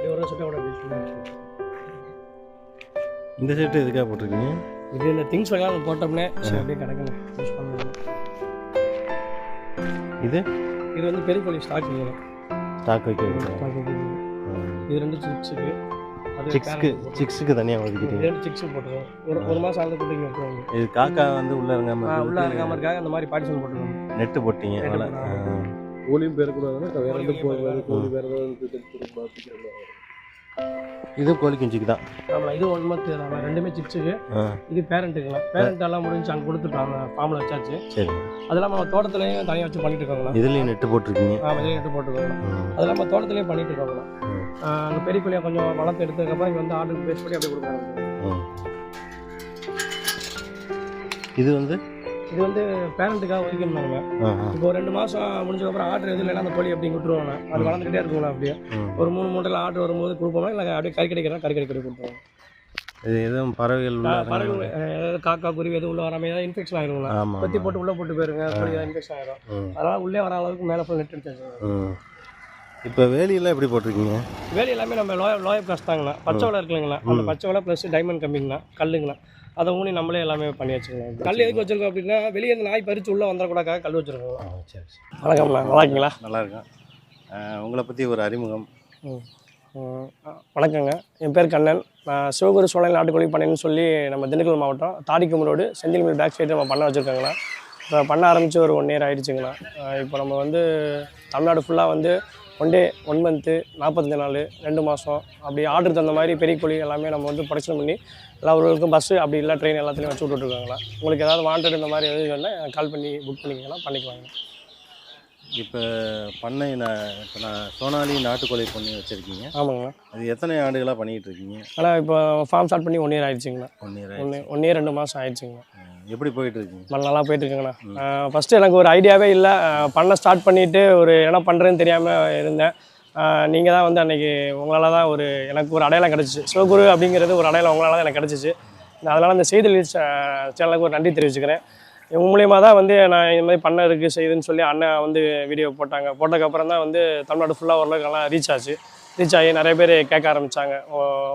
செட்டை இந்த ஷர்ட் எதுக்காக போட்டிருக்கீங்க? இது இந்த திங்ஸ் வைக்கலாம் போட்டோம்னே அப்படியே கிடக்குங்க. யூஸ் பண்ணலாம். இது? இது வந்து பெரிய கோழி ஸ்டாக் இல்லை ஸ்டாக் வைக்கிறது. இது ரெண்டு சிக்ஸுக்கு அது சிக்ஸ்க்கு சிக்ஸுக்கு தனியாக இது ஒதுக்கிட்டீங்க. ரெண்டு சிக்ஸுக்கு போட்டுருவோம். ஒரு ஒரு மாதம் குட்டிங்க விட்டுருவாங்க இது காக்கா வந்து உள்ள இறங்காம ஆ, உள்ள இருக்காம இருக்காங்க. அந்த மாதிரி பார்ட்டிஷன் போட்டுருவாங்க நெட்டு போட்டீங்க. நெட்டு. கோழியும் பேரக்கூடாதுன்னா வேற எந்த கோழி வேற கோழி வேற ஏதாவது இது கோழி குஞ்சுக்கு தான். ஆமாம் இது ஒன் மந்த் ரெண்டுமே சிக்ஸுக்கு ஆ. இது பேரண்ட்டுங்களா பேரண்ட் எல்லாம் முடிஞ்சு அங்கே கொடுத்துட்டோம் ஃபார்மில் வச்சாச்சு. சரி. அது இல்லாமல் நம்ம தோட்டத்துலையும் தனியாக வச்சு பண்ணிட்டு இருக்காங்களா இதுலேயும் நெட்டு போட்டிருக்கீங்க. ஆமாம் இதையும் எடுத்து போட்டுருக்கோம். ம். அது இல்லாமல் தோட்டத்துலேயும் பண்ணிட்டு இருக்காங்களா. அங்கே பெரிய கோழியை கொஞ்சம் வளர்த்து எடுத்ததுக்கப்புறம் இங்கே வந்து ஆர்டருக்கு பேஸ் பண்ணி அப்படியே கொடுக்குறாங்க. இது வந்து? இது வந்து பேரண்ட்டுக்காக ஆ. இப்போ ரெண்டு மாதம் முடிஞ்சதுக்கப்புறம் ஆர்டர் எதுவும் இல்லைன்னா அந்த கோழி அப்படி விட்டுருவாங்க. அது வளர்ந்துக்கிட்டே இருக்குங்களா அப்படியே. ஒரு மூணு மூட்டையில் ஆர்டர் வரும்போது கொடுப்போமா? இல்லை அப்படியே கறி கிடைக்கிறா கறி கிடைக்கிற கொடுத்துருவோம் இது எதுவும் பறவைகள் உள்ள பறவை இறங்குறது? அஹ், காக்கா குருவி எதுவும் உள்ள வராமல் ஏதாவது இன்ஃபெக்ஷன் ஆமாம் கொத்தி போட்டு உள்ளே போட்டு போயிருங்க கோழி இன்ஃபெக்ஷன் ஆயிரும். ம். அதனால உள்ளே வர அளவுக்கு மேலே ஃபுல் நெட் எடுத்து இப்போ வேலியெல்லாம் எப்படி போட்டிருக்கீங்க? வேலி எல்லாமே நம்ம லோய லோயப் காசு தாங்கண்ணா. பச்சை வலை இருக்குங்களா அந்த பச்சை வலை ப்ளஸ் டைமண்ட் கம்பிங்கண்ணா. கல்லுங்கண்ணா. அதை ஊனி நம்மளே எல்லாமே பண்ணி வச்சுக்கலாம் கல் எதுக்கு வச்சிருக்கோம் அப்படின்னா வெளியே இருந்து நாய் பறிச்சு உள்ளே வந்துடக்கூடாது கல் வச்சிருக்கோம். சரி சரி. வணக்கம்ண்ணா நல்லா இருக்கீங்களா நல்லா இருக்கேன் உங்களை பற்றி ஒரு அறிமுகம். வணக்கங்க. என் பேர் கண்ணன். நான் சிவகுரு சோழன் நாட்டுக்கோழி பண்ணைன்னு சொல்லி நம்ம திண்டுக்கல் மாவட்டம் தாடிக்கும் road Senthil mill back side நம்ம பண்ண வச்சுருக்காங்களா இப்போ பண்ண ஆரம்பித்து ஒரு ஒன் இயர் ஆயிடுச்சுங்களா இப்போ நம்ம வந்து தமிழ்நாடு ஃபுல்லாக வந்து ஒன் டே ஒன் மந்த்து நாற்பத்தஞ்சு நாள் ரெண்டு மாதம் அப்படி ஆர்டர் தகுந்த மாதிரி பெரிய கோழி எல்லாமே நம்ம வந்து ப்ரொடக்ஷன் பண்ணி எல்லா ஊர்களுக்கும் பஸ்ஸு அப்படி இல்லை ட்ரெயின் எல்லாத்துலேயும் வச்சு விட்டுட்ருக்காங்களா உங்களுக்கு ஏதாவது வாண்டட் இந்த மாதிரி எதுவும் வேணால் கால் பண்ணி புக் பண்ணிக்கலாம் பண்ணிக்குவாங்க இப்போ பண்ணை நான் இப்போ நான் சோனாலி நாட்டுக்கோழி பண்ணி வச்சுருக்கீங்க. ஆமாங்கண்ணா அது எத்தனை ஆண்டுகளாக பண்ணிகிட்டு இருக்கீங்க ஆனால் இப்போ ஃபார்ம் ஸ்டார்ட் பண்ணி ஒன் இயர் ஆயிடுச்சுங்கண்ணா. ஒன் இயர் ஒன்று ஒன் இயர் ரெண்டு மாதம் ஆயிடுச்சுங்கண்ணா. எப்படி போயிட்டு இருக்கீங்க நல்லா நல்லா போயிட்டு இருக்குங்கண்ணா ஃபஸ்ட்டு எனக்கு ஒரு ஐடியாவே இல்லை. பண்ண ஸ்டார்ட் பண்ணிவிட்டு ஒரு என்ன பண்ணுறேன்னு தெரியாமல் இருந்தேன். நீங்கள் தான் வந்து அன்றைக்கி உங்களால் தான் ஒரு எனக்கு ஒரு அடையாளம் கிடச்சிச்சு. சிவகுரு அப்படிங்கிறது ஒரு அடையாளம் உங்களால் தான் எனக்கு கிடச்சிச்சு. அதனால் அந்த செய்தி சேனலுக்கு ஒரு நன்றி தெரிவிச்சுக்கிறேன். இவங்க மூலியமாக தான் வந்து நான் இந்த மாதிரி பண்ண இருக்குது செய்யுதுன்னு சொல்லி அண்ணன் வந்து வீடியோ போட்டாங்க. போட்டதுக்கப்புறம் தான் வந்து தமிழ்நாடு ஃபுல்லாக ஓரளவுக்கு நல்லா ரீச் ஆச்சு. ரீச் ஆகி நிறைய பேர் கேட்க ஆரம்பித்தாங்க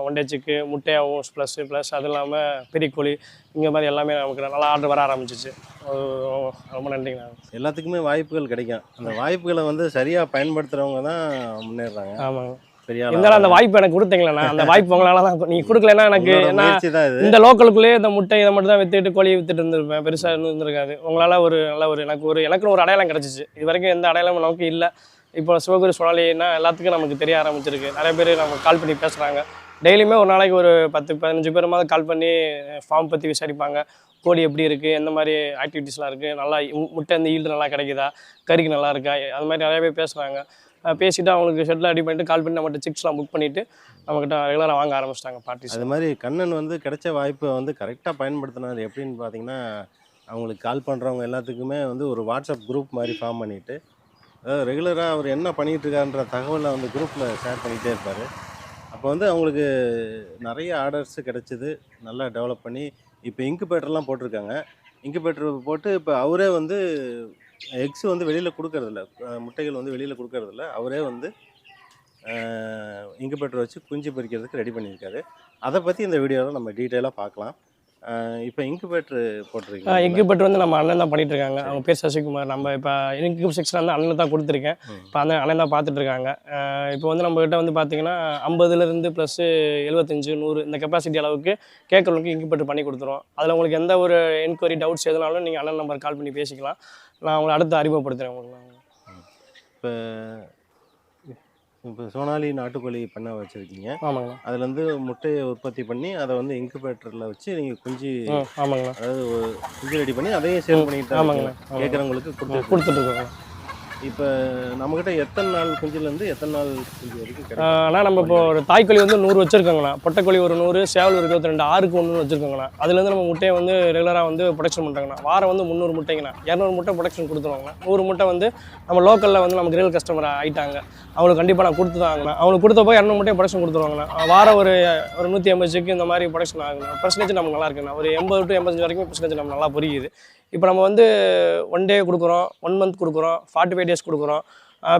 ஒன் டே சிக்கு முட்டையாகவும் ப்ளஸ் ப்ளஸ் அது இல்லாமல் பெரிய கோழி இங்கே மாதிரி எல்லாமே நமக்கு நல்லா ஆர்டர் வர ஆரம்பிச்சிச்சு. ரொம்ப நன்றிங்கண்ணா எல்லாத்துக்குமே வாய்ப்புகள் கிடைக்கும். அந்த வாய்ப்புகளை வந்து சரியாக பயன்படுத்துகிறவங்க தான் முன்னேறுறாங்க. ஆமாங்க. இருந்தாலும் அந்த வாய்ப்பு எனக்கு கொடுத்தீங்களேண்ணா அந்த வாய்ப்பு உங்களால தான் நீங்கள் கொடுக்கலன்னா எனக்கு இந்த லோக்கலுக்குள்ளேயே இந்த முட்டை இதை மட்டும் தான் வித்துட்டு கோழி வித்துட்டு இருந்திருப்பேன். பெருசாக இருந்திருக்காது. உங்களால் ஒரு நல்ல ஒரு எனக்கு ஒரு எனக்குன்னு ஒரு அடையாளம் கிடச்சிச்சு. இது வரைக்கும் எந்த அடையாளமும் நமக்கு இல்லை. இப்போ சிவகுரு சோழலின்னா எல்லாத்துக்கும் நமக்கு தெரிய ஆரம்பிச்சிருக்கு. நிறைய பேர் நமக்கு கால் பண்ணி பேசுகிறாங்க டெய்லியுமே ஒரு நாளைக்கு ஒரு பத்து பதினஞ்சு பேருமாவது கால் பண்ணி ஃபார்ம் பற்றி விசாரிப்பாங்க. கோழி எப்படி இருக்குது எந்த மாதிரி ஆக்டிவிட்டீஸ்லாம் இருக்குது நல்லா முட்டை இந்த ஈல்டு நல்லா கிடைக்குதா? கறிக்கு நல்லா இருக்கா? அது மாதிரி நிறைய பேர் பேசுகிறாங்க பேசிவிட்டு அவங்களுக்கு ஷெட்டில் அடி பண்ணிட்டு கால் பண்ணி நம்மகிட்ட சிக்ஸ்லாம் புக் பண்ணிவிட்டு நம்மக்கிட்ட ரெகுலராக வாங்க ஆரம்பிச்சிட்டாங்க பார்ட்டிஸ் அது மாதிரி கண்ணன் வந்து கிடைச்ச வாய்ப்பை வந்து கரெக்டாக பயன்படுத்தினார். எப்படின்னு பார்த்தீங்கன்னா அவங்களுக்கு கால் பண்ணுறவங்க எல்லாத்துக்குமே வந்து ஒரு வாட்ஸ்அப் குரூப் மாதிரி ஃபார்ம் பண்ணிவிட்டு அதாவது ரெகுலராக அவர் என்ன பண்ணிகிட்டு இருக்காருன்ற தகவலை வந்து குரூப்பில் ஷேர் பண்ணிகிட்டே இருப்பார். அப்போ வந்து அவங்களுக்கு நிறைய ஆர்டர்ஸ் கிடச்சிது. நல்லா டெவலப் பண்ணி இப்போ இன்குபேட்டர்லாம் போட்டிருக்காங்க. இன்குபேட்டர் போட்டு இப்போ அவரே வந்து எக்ஸ் வந்து வெளியில் கொடுக்கறதில்ல. முட்டைகள் வந்து வெளியில் கொடுக்கறதில்ல. அவரே வந்து இன்குபேட்டர் வச்சு குஞ்சு பொரிக்கிறதுக்கு ரெடி பண்ணியிருக்காரு. அதை பற்றி இந்த வீடியோவில் நம்ம டீட்டெயிலாக பார்க்கலாம். இப்போ இன்குபேட்டர் போட்டிருக்கீங்க இன்குபேட்டர் வந்து நம்ம அண்ணன் தான் பண்ணிட்டு இருக்காங்க அவங்க பேர் சசிகுமார். நம்ம இப்போ இன்குபேட் செக்ஷன் வந்து அண்ணன் தான் கொடுத்துருக்கேன். இப்போ அந்த அண்ணன் தான் பார்த்துட்டு இருக்காங்க இப்போ வந்து நம்ம கிட்ட வந்து பார்த்தீங்கன்னா ஐம்பதுலேருந்து ப்ளஸ் எழுபத்தஞ்சு நூறு இந்த கெப்பாசிட்டி அளவுக்கு கேட்குறவங்களுக்கு இன்குபேட்டர் பண்ணி கொடுத்துருவோம். அதில் உங்களுக்கு எந்த ஒரு என்கொயரி டவுட்ஸ் எதுனாலும் நீங்கள் அண்ணன் நம்பர் கால் பண்ணி பேசிக்கலாம். நான் உங்களை அடுத்து அறிமுகப்படுத்துகிறேன் உங்களுக்கு. இப்போ இப்போ சோனாலி நாட்டுக்கோழி பண்ண வச்சுருக்கீங்க. ஆமாங்கண்ணா அதுலேருந்து முட்டையை உற்பத்தி பண்ணி அதை வந்து இன்குபேட்டரில் வச்சு நீங்கள் குஞ்சு ம் ஆமாங்கண்ணா அதாவது குஞ்சு ரெடி பண்ணி அதையும் சேல் பண்ணிட்டு ஆமாங்க. கேட்குறவங்களுக்கு கொடுத்து கொடுத்துட்ருக்கோங்க இப்போ நம்மக்கிட்ட எத்தனை நாள் குஞ்சுலேருந்து எத்தனை நாள் குஞ்சு வரைக்கும் ஆனால் நம்ம இப்போ ஒரு தாய்க்கோழி வந்து நூறு வச்சுருக்காங்கண்ணா பொட்டைக்கோழி ஒரு நூறு சேவல் ஒரு இருபத்தி ரெண்டு ஆறுக்கு ஒன்று வச்சுருக்காங்கண்ணா அதுலேருந்து நம்ம முட்டையை வந்து ரெகுலராக வந்து ப்ரொடக்ஷன் பண்ணுறாங்கண்ணா வாரம் வந்து முந்நூறு முட்டைங்கண்ணா இரநூறு முட்டை ப்ரொடக்ஷன் கொடுத்துருவாங்கண்ணா நூறு முட்டை வந்து நம்ம லோக்கலில் வந்து நமக்கு ரியல் கஸ்டமர் ஆகிட்டாங்க அவங்களுக்கு கண்டிப்பாக நான் கொடுத்து தாங்கண்ணா அவங்களுக்கு கொடுத்த போய் இரநூறு முட்டையை ப்ரொடக்ஷன் கொடுத்துருவாங்கண்ணா வாரம் ஒரு ஒரு நூற்றி ஐம்பது செக்கு இந்த மாதிரி ப்ரொடக்ஷன் ஆகுங்கண்ணா பர்சன்டேஜ் நமக்கு நல்லா இருக்குண்ணா. ஒரு எண்பது டு எண்பத்தஞ்சு வரைக்கும் பர்சன்டேஜ் நம்ம நல்லா புரியுது. இப்போ நம்ம வந்து ஒன் டே கொடுக்குறோம் ஒன் மந்த் கொடுக்குறோம் ஃபார்ட்டி ஃபைவ் டேஸ் கொடுக்குறோம்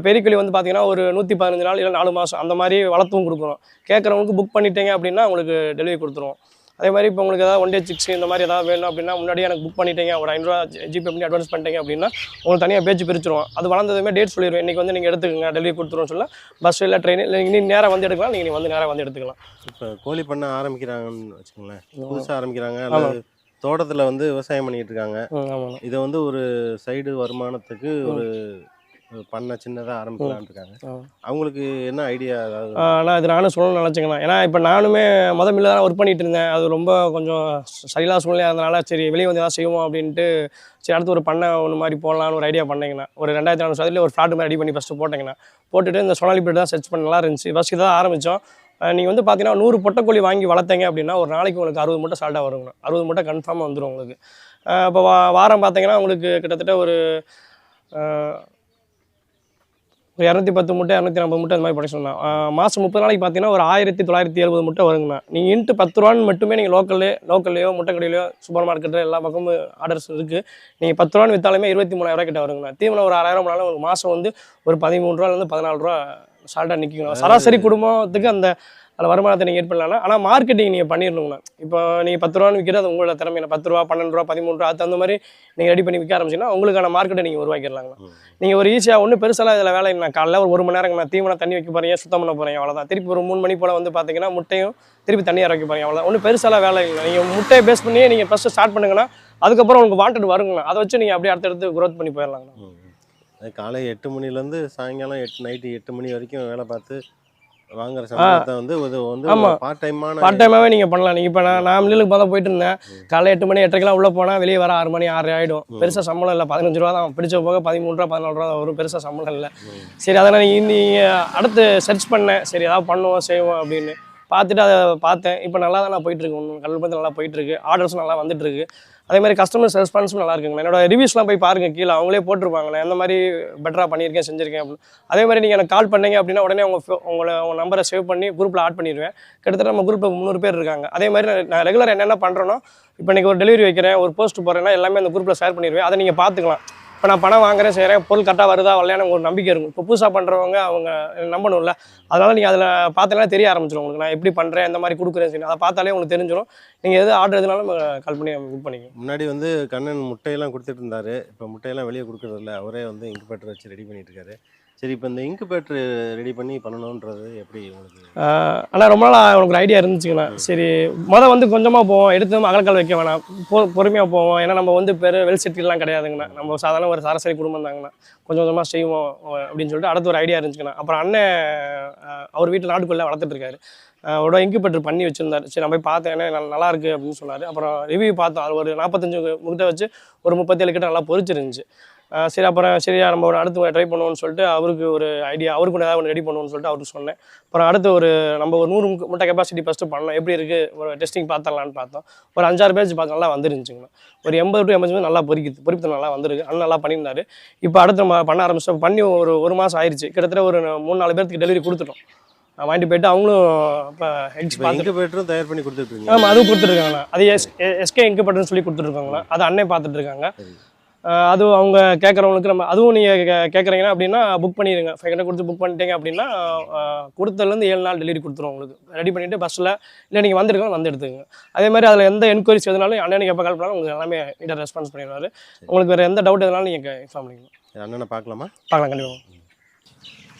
கோழி வந்து பார்த்தீங்கன்னா ஒரு நூற்றி பதினஞ்சு நாள் இல்லை நாலு மாதம் அந்த மாதிரி வளர்த்தும் கொடுக்குறோம். கேட்குறவங்களுக்கு புக் பண்ணிட்டீங்க அப்படின்னா உங்களுக்கு டெலிவரி கொடுத்துருவோம். அதே மாதிரி இப்போ உங்களுக்கு ஏதாவது ஒன் டே சிக்ஸ் இந்த மாதிரி ஏதாவது வேணும் அப்படின்னா முன்னாடியே எனக்கு புக் பண்ணிட்டீங்க ஒரு ஐநூறுரூவா ஜிபே பண்ணி அட்வான்ஸ் பண்ணிட்டீங்க அப்படின்னா உங்களுக்கு தனியாக பேச்சு பிரிச்சிருவோம். அது வளர்ந்ததுமே டேட் சொல்லிடுவோம். இன்றைக்கி வந்து நீங்கள் எடுத்துக்கங்க டெலிவரி கொடுத்துருவோம் சொல்ல பஸ் இல்லை ட்ரெயின் இல்லை நீங்கள் நேராக வந்து எடுக்கலாம் நீங்கள் வந்து நேராக வந்து எடுத்துக்கலாம். இப்போ கோழி பண்ண ஆரம்பிக்கிறாங்கன்னு வச்சுக்கோங்களேன். புதுசாக ஆரம்பிக்கிறாங்க தோட்டத்தில் வந்து விவசாயம் பண்ணிட்டு இருக்காங்க. ஆமாம் இதை வந்து ஒரு சைடு வருமானத்துக்கு ஒரு பண்ணை சின்னதாக ஆரம்பிக்கலாம்னு இருக்காங்க. அவங்களுக்கு என்ன ஐடியா அதாவது ஆனால் இது நானும் சொல்லணும்னு நினச்சிக்கணும் ஏன்னா இப்போ நானுமே முத மில்ல தான் ஒர்க் பண்ணிட்டு இருந்தேன். அது ரொம்ப கொஞ்சம் சரியில்லாத சூழ்நிலையாக இருந்தனால சரி வெளியே வந்து ஏதாவது செய்வோம் அப்படின்ட்டு சரி அடுத்து ஒரு பண்ணை ஒன்று மாதிரி போடலான்னு ஒரு ஐடியா பண்ணீங்கண்ணா. ஒரு ரெண்டாயிரத்தி நானூறு சதவீதம் ஒரு ஃப்ளாட் மாதிரி ரெடி பண்ணி ஃபஸ்ட்டு போட்டேங்கண்ணா. போட்டுட்டு இந்த சொனாலி பீட் தான் சர்ச் பண்ண நல்லா இருந்துச்சு. ஃபஸ்ட் இதான் ஆரம்பித்தோம் நீங்கள் வந்து பார்த்தீங்கன்னா நூறு பொட்டைக்கோழி வாங்கி வளர்த்தீங்க அப்படின்னா ஒரு நாளைக்கு உங்களுக்கு அறுபது மூட்டை சால்ட்டாக வருங்கண்ணா. அறுபது மூட்டை கன்ஃபார்மாக வந்துடும் உங்களுக்கு. இப்போ வா வாரம் பார்த்தீங்கன்னா உங்களுக்கு கிட்டத்தட்ட ஒரு ஒரு இரநூத்தி பத்து முட்டை இரநூத்தி ஐம்பது முட்டை அந்த மாதிரி ப்ரொடக்ஷன் தான் மாதம் முப்பது நாளைக்கு பார்த்தீங்கன்னா ஒரு ஆயிரத்தி தொள்ளாயிரத்தி எழுபது முட்டை வருங்கண்ணா. நீங்கள் இன்ட்டு பத்து ரூபான்னு மட்டுமே நீங்கள் லோக்கல்லே லோக்கல்லையோ முட்டை கடையிலையோ சூப்பர் மார்க்கெட்டில் எல்லா பக்கமும் ஆர்டர்ஸ் இருக்குது நீங்கள் பத்து ரூபான்னு விற்றாலுமே இருபத்தி மூணாயிரம் கிட்ட வருங்கண்ணா. தீவனம் ஒரு ஆறாயிரம் போனாலும் ஒரு மாதம் வந்து ஒரு பதிமூணு ரூபாலேருந்து பதினாலு ரூபா சால்ட்டாக நிற்கிக்கணும் சராசரி குடும்பத்துக்கு அந்த அதில் வருமானத்தை நீங்கள் ஏட் பண்ணலாம் ஆனால் மார்க்கெட்டிங் நீங்கள் பண்ணிடணுங்கண்ணா இப்போ நீங்கள் பத்து ரூபான்னு விற்கிறது உங்களோட திறமையில பத்து ரூபா பன்னெண்டு ரூபா பதிமூணு ரூபா அது தகுந்த மாதிரி நீங்கள் ரெடி பண்ணி விற்க ஆரம்பிச்சிங்கன்னா உங்களுக்கான மார்க்கெட்டை நீங்கள் உருவாக்கிடலாங்கண்ணா. நீங்கள் ஒரு ஈஸியாக ஒன்றும் பெருசாலாம் இதில் வேலை இல்லை காலைல ஒரு ஒரு மணி நேரம் நான் தீவனம் தண்ணி வைக்க போகிறீங்க சுத்தம் பண்ண போகிறீங்க அவ்வளோதான் திருப்பி ஒரு மூணு மணி போல் வந்து பார்த்தீங்கன்னா முட்டையும் திருப்பி தண்ணி இறக்க போகிறீங்க அவ்வளோதான் ஒன்றும் பெருசாலாம் வேலை இல்லை நீங்கள் முட்டையை பேஸ் பண்ணியே நீங்கள் ஃபஸ்ட்டு ஸ்டார்ட் பண்ணுங்கன்னா அதுக்கப்புறம் உங்களுக்கு வாண்டட் வருங்கண்ணா. அதை வச்சு நீங்கள் அப்படியே அடுத்தடுத்து growth பண்ணி போயிடலாங்கண்ணா. அது காலை எட்டு மணிலேருந்து சாயங்காலம் எட்டு நைட்டு எட்டு மணி வரைக்கும் வேலை பார்த்து வாங்குற சம்பளத்தை வந்து இது வந்து. பார்ட் டைமான பார்ட் டைமாகவே நீங்கள் பண்ணலாம். நீங்கள் இப்போ நான் நான் மில்லுக்கு பார்த்தா போயிட்டு இருந்தேன் காலைல எட்டு மணி எட்டரைக்கெல்லாம் உள்ளே போனால் வெளியே வர ஆறு மணி ஆறு ஆகிடும் பெருசாக சம்பளம் இல்லை. பதினஞ்சு ரூபா தான். பிடிச்ச போக பதிமூணு ரூபா பதினாலு ரூபா வரும். பெருசாக சம்பளம் இல்லை. சரி அதை நான் நீங்கள் அடுத்து சர்ச் பண்ணேன் சரி ஏதாவது பண்ணுவோம் செய்வோம் அப்படின்னு. பார்த்துட்டு அதை பார்த்தேன். இப்போ நல்லா தான் நான் போயிட்டுருக்கு. ஒன்று கல்வி நல்லா போயிட்டுருக்கு. ஆர்டர்ஸும் நல்லா வந்துட்டு இருக்கு அதே மாதிரி கஸ்டமர்ஸ் ரெஸ்பான்ஸும் நல்லா இருக்குங்க என்னோட ரிவ்யூஸ்லாம் போய் பாருங்க. கீழே அவங்களே போட்டிருப்பாங்களே. அந்த மாதிரி பெட்டராக பண்ணியிருக்கேன் செஞ்சிருக்கேன் அப்படின்னு. அதே மாதிரி நீங்கள் எனக்கு கால் பண்ணீங்க அப்படின்னா உடனே உங்கள் உங்களை உங்கள் நம்பரை சேவ் பண்ணி குரூப்பில் ஆட் பண்ணிடுவேன். கிட்டத்தட்ட நம்ம குரூப்பில் முந்நூறு பேர் இருக்காங்க. அதே மாதிரி நான் ரெகுலர் என்னென்ன பண்ணுறேனோ இப்போ இன்றைக்கி ஒரு டெலிவரி வைக்கிறேன் ஒரு போஸ்ட் போகிறேன்னா எல்லாமே அந்த குரூப்பில் ஷேர் பண்ணிடுவேன். அதை நீங்கள் பார்த்துக்கலாம். இப்போ நான் பணம் வாங்குறேன் செய்கிறேன் பொருள் கரெக்டாக வருதா வரலையான ஒரு நம்பிக்கை இருக்கும். இப்போ புதுசாக பண்ணுறவங்க அவங்க நம்பணும்ல. அதனால் நீங்கள் அதில் பார்த்தீங்கன்னா தெரிய ஆரம்பிச்சிடும் உங்களுக்கு. நான் எப்படி பண்ணுறேன் எந்த மாதிரி கொடுக்குறேன் சரி அதை பார்த்தாலே உங்களுக்கு தெரிஞ்சிடும் நீங்கள் எது ஆர்டர் எதுனாலும் கால் பண்ணி புக் பண்ணிக்கலாம். முன்னாடி வந்து கண்ணன் முட்டையெல்லாம் கொடுத்துட்டு இருந்தார். இப்போ முட்டையெல்லாம் வெளியே கொடுக்குறதில்ல. அவரே வந்து இன்குபேட்டர் வச்சு ரெடி பண்ணிட்டு இருக்காரு. சரி இப்போ இந்த இன்குபேட்டர் ரெடி பண்ணி பண்ணணுன்றது எப்படி உங்களுக்கு? ஆனால் ரொம்ப நாள் உனக்கு ஐடியா இருந்துச்சுங்கண்ணா. சரி மொதல் வந்து கொஞ்சமாக போவோம். எடுத்து அகலக்கால் வைக்க வேணாம். பொ பொறுமையாக போவோம். ஏன்னா நம்ம வந்து பெரு வெல் செட்டில்லாம் கிடையாதுங்கண்ணா. நம்ம சாதாரண ஒரு சராசரி குடும்பம் தாங்கண்ணா. கொஞ்சம் கொஞ்சமாக செய்வோம் அப்படின்னு சொல்லிட்டு அடுத்து ஒரு ஐடியா இருந்துச்சுங்கண்ணா. அப்புறம் அண்ணன் அவர் வீட்டில் நாட்டுக்குள்ளே வளர்த்துட்டு இருக்காரு. அவரோட இன்குபேட்டர் பண்ணி வச்சிருந்தாரு. சரி நான் போய் பார்த்தேன். ஏன்னா நல்லா- நல்லா இருக்கு அப்படின்னு சொன்னார். அப்புறம் ரிவ்யூ பார்த்தோம். அது ஒரு நாற்பத்தஞ்சு முட்டை வச்சு ஒரு முப்பத்தேழு கிட்ட நல்லா பொரிச்சிருந்துச்சு. அஹ் சரி அப்புறம் சரியா நம்ம ஒரு அடுத்து ட்ரை பண்ணுவோம்னு சொல்லிட்டு அவருக்கு ஒரு ஐடியா அவருக்கு ஏதாவது ஒன்று ரெடி பண்ணுவோம்னு சொல்லிட்டு அவருக்கு சொன்னேன். அப்புறம் அடுத்து ஒரு நம்ம ஒரு நூறு முட்டை- கெப்பாசிட்டி ஃபஸ்ட்டு பண்ணோம் எப்படி இருக்குது ஒரு டெஸ்டிங் பார்த்துடலான்னு பார்த்தோம். ஒரு அஞ்சாறு பேஜ் பார்த்து நல்லா வந்துருந்துச்சுங்கண்ணா. ஒரு எண்பது டு எண்பது நல்லா பொறிக்குது. பொறிப்பு நல்லா வந்திருக்கு. அண்ணன் நல்லா பண்ணியிருந்தாரு. இப்போ அடுத்து நம்ம பண்ண ஆரம்பிச்சோம். பண்ணி ஒரு ஒரு மாதம் ஆயிடுச்சு கிட்டத்தட்ட ஒரு மூணு நாலு பேருக்கு டெலிவரி கொடுத்துட்டோம். வாங்கிட்டு போயிட்டு அவங்களும் இப்போ பார்த்து இன்குபேட்டரும் தயார் பண்ணி கொடுத்துட்டு இருக்கீங்க. ஆமாம் அதுவும் கொடுத்துருக்காங்கண்ணா அது எஸ் எஸ்கே இன்குபேட்டர்னு சொல்லி கொடுத்துருக்காங்கண்ணா அது அண்ணே பார்த்துட்டு இருக்காங்க. அதுவும் அவங்க கேட்குறவங்களுக்கு நம்ம அதுவும் நீங்கள் கேட்குறீங்கன்னா அப்படின்னா புக் பண்ணிடுங்க ஃபைவ் ஹண்ட்ரட் கொடுத்து புக் பண்ணிட்டீங்க அப்படின்னா கொடுத்ததுலேருந்து ஏழு நாள் டெலிவரி கொடுத்துருவோம் உங்களுக்கு. ரெடி பண்ணிவிட்டு பஸ்ஸில் இல்லை நீங்கள் வந்திருக்கலாம் வந்து எடுத்துக்கங்க. அதே மாதிரி அதில் எந்த என்கொயரிஸ் எதுனாலும் அண்ணனுக்கு எப்போ கால் பண்ணாலும் உங்களுக்கு எல்லாமே நீட்டாக ரெஸ்பான்ஸ் பண்ணிடுவாரு. உங்களுக்கு வேறு எந்த டவுட் எதுனாலும் நீங்கள் இன்ஃபார்ம் பண்ணிக்கலாம். சரி, அண்ணனை பார்க்கலாமா? பார்க்கலாம் கண்டிப்பாக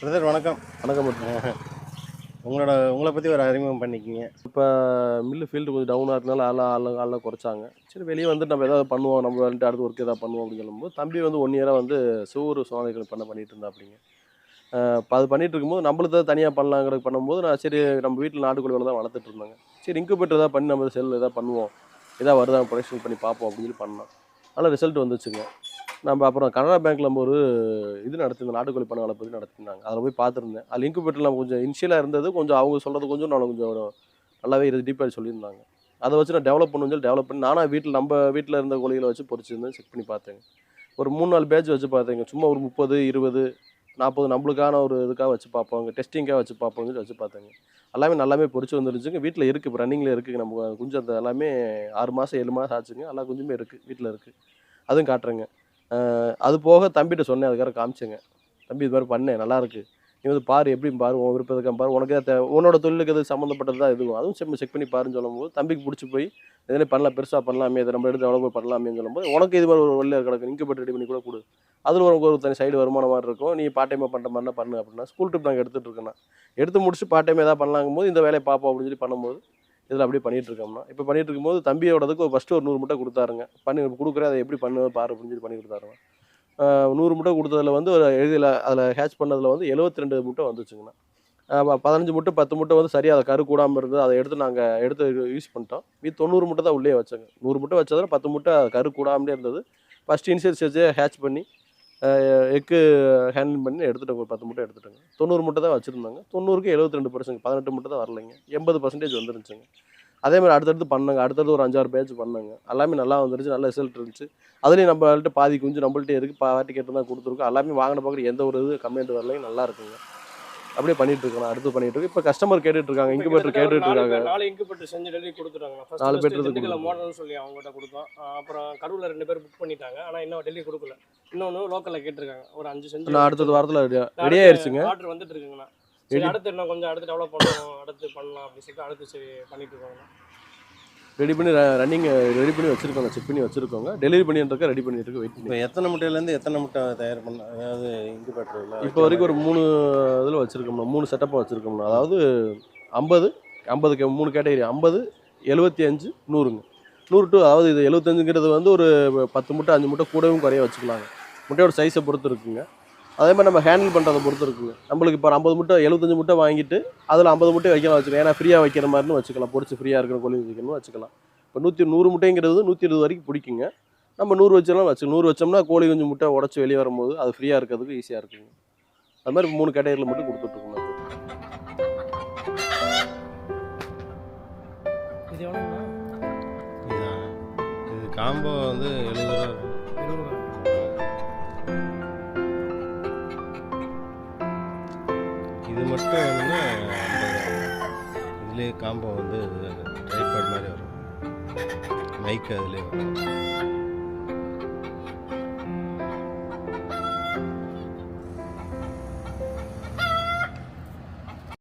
பிரதர் வணக்கம். வணக்கம் உங்களோட உங்களை பற்றி ஒரு அறிமுகம் பண்ணிக்கிங்க. இப்போ மில்லு ஃபீல்டு கொஞ்சம் டவுனாக இருக்கனால ஆளாக ஆள ஆள குறைச்சாங்க. சரி வெளியே வந்து நம்ம ஏதாவது பண்ணுவோம். நம்ம வந்துட்டு அடுத்து ஒர்க் ஏதாவது பண்ணுவோம் அப்படின்னு சொல்லும்போது தம்பி வந்து ஒன் இயராக வந்து சோறு சோதனைகள் பண்ண பண்ணிட்டு இருந்தா அப்படிங்க. இப்போ அது பண்ணிட்டு இருக்கும்போது நம்மளுக்கு தான் தனியாக பண்ணலாங்கிறது பண்ணும்போது நான் சரி நம்ம வீட்டில் நாட்டுக்கோழி தான் வளர்த்துட்டு இருந்தாங்க. சரி இன்குபேட்டர் ஏதாவது பண்ணி நம்ம செல் ஏதாவது பண்ணுவோம். எதாவது வருதா ப்ரொடக்ஷன் பண்ணி பார்ப்போம் அப்படின்னு சொல்லி பண்ணோம் நல்ல ரிசல்ட் வந்துச்சுங்க. நம்ம அப்புறம் கனரா பேங்க்ல நம்ம ஒரு இது நடத்திருந்தோம் நாட்டுக்கோழி பண்ண வளர்ப்பு நடத்திருந்தாங்க. அதில் போய் பார்த்துருந்தேன். அதில் இன்குபேட்டர் நம்ம கொஞ்சம் இனிஷியலாக இருந்தது. கொஞ்சம் அவங்க சொல்கிறது கொஞ்சம் நான் கொஞ்சம் ஒரு நல்லாவே இது டீப்பாக சொல்லியிருந்தாங்க. அதை வச்சு நான் டெவலப் பண்ணணும்னு சொல்லி டெவலப் பண்ணி நானாக வீட்டில் நம்ம வீட்டில் இருந்த கோழிகளை வச்சு பொறிச்சிருந்தேன் செக் பண்ணி பார்த்தேங்க. ஒரு மூணு நாலு பேட்ச் வச்சு பார்த்தேங்க. சும்மா ஒரு முப்பது இருபது நாற்பது நம்மளுக்கான ஒரு இதுக்காக வச்சு பார்ப்போங்க டெஸ்டிங்காக வச்சு பார்ப்போம் சொல்லி வச்சு பார்த்தேங்க. எல்லாமே நல்லாமே பொறிச்சு வந்துருச்சுங்க வீட்டில் இருக்குது இப்போ ரன்னிங்கில் இருக்குது நம்ம குஞ்சு அந்த எல்லாமே ஆறு மாதம் ஏழு மாதம் ஆச்சுங்க. எல்லா குஞ்சுமே இருக்குது வீட்டில் இருக்குது அதுவும் காட்டுறேங்க. அது போக தம்பிகிட்ட சொன்னேன் அதுக்காக காமிச்சேங்க. தம்பி இது மாதிரி பண்ணேன் நல்லாயிருக்கு நீ வந்து பாரு எப்படி பாரு உன் விருப்பத்துக்கு பாரு உனக்கு தே- உன்னோட தொழிலுக்கு எது சம்மந்தப்பட்டது தான் இதுவும் அதுவும் செம்ம செக் பண்ணி பாருன்னு சொல்லும்போது தம்பிக்கு பிடிச்சி போய் இதே பண்ணலாம் பெருசாக பண்ணலாமே இதை நம்ம எடுத்து டெவலப் பண்ணலாமேன்னு சொல்லும்போது உனக்கு இது மாதிரி ஒரு வெளில கிடக்கு. இங்கே ரெடி பண்ணி கூட கொடு. அதில் உனக்கு ஒரு தனி சைடு வருமானம் மாதிரி இருக்கும். நீ பார்ட் டைமாக பண்ணுற மாதிரினா பண்ணு அப்படின்னா ஸ்கூல் ட்ரிப் நாங்கள் எடுத்துகிட்டு இருக்கேன்னா எடுத்து முடிச்சு பார்ட் டைம் ஏதாவது பண்ணலாங்கும் போது இந்த வேலையை பார்ப்போம் அப்படின்னு சொல்லி பண்ணும்போது இதில் அப்படியே பண்ணிட்டு இருக்கோம்னா இப்போ பண்ணிட்டு இருக்கும்போது தம்பியோடதுக்கு ஃபஸ்ட்டு ஒரு நூறு முட்டை கொடுத்தாருங்க. பண்ணி கொடுக்குறேன் அதை எப்படி பண்ணு பாரு அப்படின்னு சொல்லி பண்ணி கொடுத்தாருங்க நூறு முட்டை கொடுத்ததுல வந்து ஒரு எழுதியில் அதில் ஹேட்ச் பண்ணதில் வந்து 72 ரெண்டு முட்டை வந்துச்சுங்கண்ணா. பதினஞ்சு முட்டை பத்து முட்டை வந்து சரியாக அதை கரு கூடாமல் இருந்தது அதை எடுத்து நாங்கள் எடுத்து யூஸ் பண்ணிட்டோம். மீதி தொண்ணூறு முட்டை தான் உள்ளே வச்சோங்க. நூறு முட்டை வச்சதில் பத்து முட்டை கரு கூடாமலே இருந்தது ஃபஸ்ட் இனிஷியல் ஸ்டேஜே ஹேட்ச் பண்ணி எக்கு ஹேண்டில் பண்ணி எடுத்துட்டோம் ஒரு பத்து முட்டை எடுத்துட்டோங்க. தொண்ணூறு முட்டை தான் வச்சுருந்தாங்க. தொண்ணூறுக்கு 72% ரெண்டு பர்சன்ட் பதினெட்டு முட்டை தான் வரலைங்க. எண்பது பர்சன்டேஜ் வந்துருந்துச்சுங்க அதே மாதிரி அடுத்தடுத்து பண்ணாங்க. அடுத்தடுத்து ஒரு அஞ்சாறு பேஜ் பண்ணாங்க. எல்லாமே நல்லா வந்துருச்சு. நல்ல ரிசல்ட் இருந்துச்சு. அதுலேயும் நம்மள்ட்ட பாதி குஞ்சு நம்மள்ட்ட இருக்குது பாட்டி கேட்டு தான் கொடுத்துருக்கோம். எல்லாமே வாங்கின பார்க்குற எந்த ஒரு இது கம்ப்ளைண்ட் வரலையும் நல்லா இருக்குங்க. அப்படியே பண்ணிட்டு இருக்கோம் அடுத்து பண்ணிட்டு இருக்கோம் இப்போ கஸ்டமர் கேட்டுட்டு இருக்காங்க இன்குபேட்டர் கேட்டுட்டு இருக்காங்க. நாலு இன்குபேட்டர் செஞ்சு டெலிவரி கொடுத்துட்டாங்க. நாலு பேர் கொடுத்துருக்காங்க. மாடல்னு சொல்லி அவங்ககிட்ட கொடுத்தோம். அப்புறம் கரூர்ல ரெண்டு பேர் புக் பண்ணிட்டாங்க. ஆனா இன்னும் டெலிவரி கொடுக்கல. இன்னொன்னு லோக்கல்ல கேட்டிருக்காங்க. ஒரு அஞ்சு செஞ்சு நான் அடுத்தது வாரத்தில் ரெடி ஆயிடுச்சுங்க. ஆர்டர் வந்துட்டு இருக்குங்கண்ணா சரி அடுத்து இன்னும் கொஞ்சம் அடுத்து டெவலப் பண்ணுவோம் அடுத்து பண்ணலாம் அப்படின்னு சொல்லிட்டு அடுத்து சரி பண்ணிட்டு இருக்கோங்கண்ணா ரெடி பண்ணி ரன்னிங் ரெடி பண்ணி வச்சிருக்கோங்க செக் பண்ணி வச்சிருக்கோங்க. டெலிவரி பண்ணிட்டு ரெடி பண்ணிட்டு இருக்க வெயிட் இப்போ எத்தனை முட்டையிலேருந்து எத்தனை முட்டை தயார் பண்ண அதாவது இன்குபேட்டரில் இப்போ வரைக்கும் ஒரு மூணு இதில் வச்சிருக்கோம்னா மூணு செட்டப்பாக வச்சிருக்கோம்னா அதாவது ஐம்பது ஐம்பதுக்கு மூணு கேட்டகரி ஐம்பது எழுபத்தி அஞ்சு நூறுங்க. நூறு டு அதாவது இது எழுபத்தஞ்சுங்கிறது வந்து ஒரு பத்து முட்டை அஞ்சு முட்டை கூடவும் குறைய வச்சுக்கலாங்க. முட்டையோட சைஸை பொறுத்து இருக்குங்க. அதே மாதிரி நம்ம ஹேண்டில் பண்ணுறதை பொறுத்து இருக்குங்க. நம்மளுக்கு இப்போ ஐம்பது முட்டை எழுபத்தஞ்சு முட்டை வாங்கிட்டு அதில் ஐம்பது முட்டை வைக்கலாம் வச்சுக்கலாம் ஏன்னா ஃப்ரீயாக வைக்கிற மாதிரின்னு வச்சுக்கலாம். பொரிச்சு ஃப்ரீயாக இருக்கிற கோழி வைக்கணும்னு வச்சுக்கலாம். இப்போ நூற்றி நூறு முட்டைங்கிறது நூற்றி இருபது வரைக்கும் பிடிக்குங்க. நம்ம நூறு வச்சாலும் வச்சுக்கலாம். நூறு வச்சோம்னா கோழி கொஞ்சம் முட்டை உடச்சி வெளியே வரும்போது அது ஃப்ரீயாக இருக்கிறதுக்கு ஈஸியாக இருக்குங்க. அது மாதிரி மூணு கேட்டகரியில் மட்டும் கொடுத்துட்ருக்கோம் இது காம்போ வந்து எழுபது ரூபா. மட்டும் என்னென்னா இதுலேயே காம்போ வந்து ட்ரைபேட் மாதிரி வரும். மைக் அதுலேயே வரும்.